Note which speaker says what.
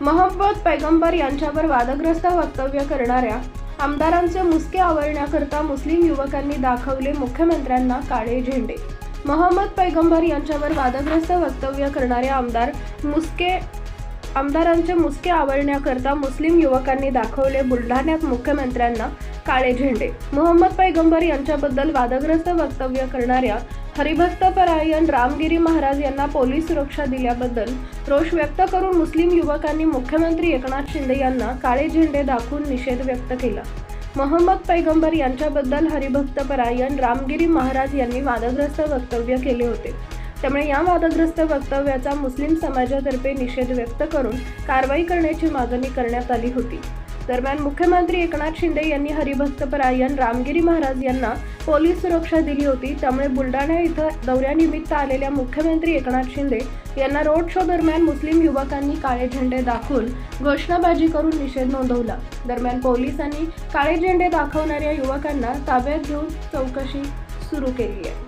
Speaker 1: महम्मद पैगंबर यांच्यावर वादग्रस्त वक्तव्य करणाऱ्या आमदारांचे मुसके आवरण्याकरता मुस्लिम युवकांनी दाखवले मुख्यमंत्र्यांना काळे झेंडे. महम्मद पैगंबर यांच्यावर वादग्रस्त वक्तव्य करणारे आमदार मुसके आमदारांचे मुसके आवरण्याकरता मुस्लिम युवकांनी दाखवले बुलढाण्यात मुख्यमंत्र्यांना काळे झेंडे. मोहम्मद पैगंबर यांच्याबद्दल वादग्रस्त वक्तव्य करणाऱ्या हरिभक्तपरायण रामगिरी महाराज यांना पोलीस सुरक्षा दिल्याबद्दल रोष व्यक्त करून मुस्लिम युवकांनी मुख्यमंत्री एकनाथ शिंदे यांना काळे झेंडे दाखवून निषेध व्यक्त केला. मोहम्मद पैगंबर यांच्याबद्दल हरिभक्तपरायण रामगिरी महाराज यांनी वादग्रस्त वक्तव्य केले होते. त्यामुळे या वादग्रस्त वक्तव्याचा मुस्लिम समाजातर्फे निषेध व्यक्त करून कारवाई करण्याची मागणी करण्यात आली होती. दरम्यान मुख्यमंत्री एकनाथ शिंदे यांनी हरिभक्तपरायण रामगिरी महाराज यांना पोलीस सुरक्षा दिली होती. त्यामुळे बुलडाणा इथं दौऱ्यानिमित्त आलेल्या मुख्यमंत्री एकनाथ शिंदे यांना रोड शो दरम्यान मुस्लिम युवकांनी काळे झेंडे दाखवून घोषणाबाजी करून निषेध नोंदवला. दरम्यान पोलिसांनी काळे झेंडे दाखवणाऱ्या युवकांना ताब्यात घेऊन चौकशी सुरू केली आहे.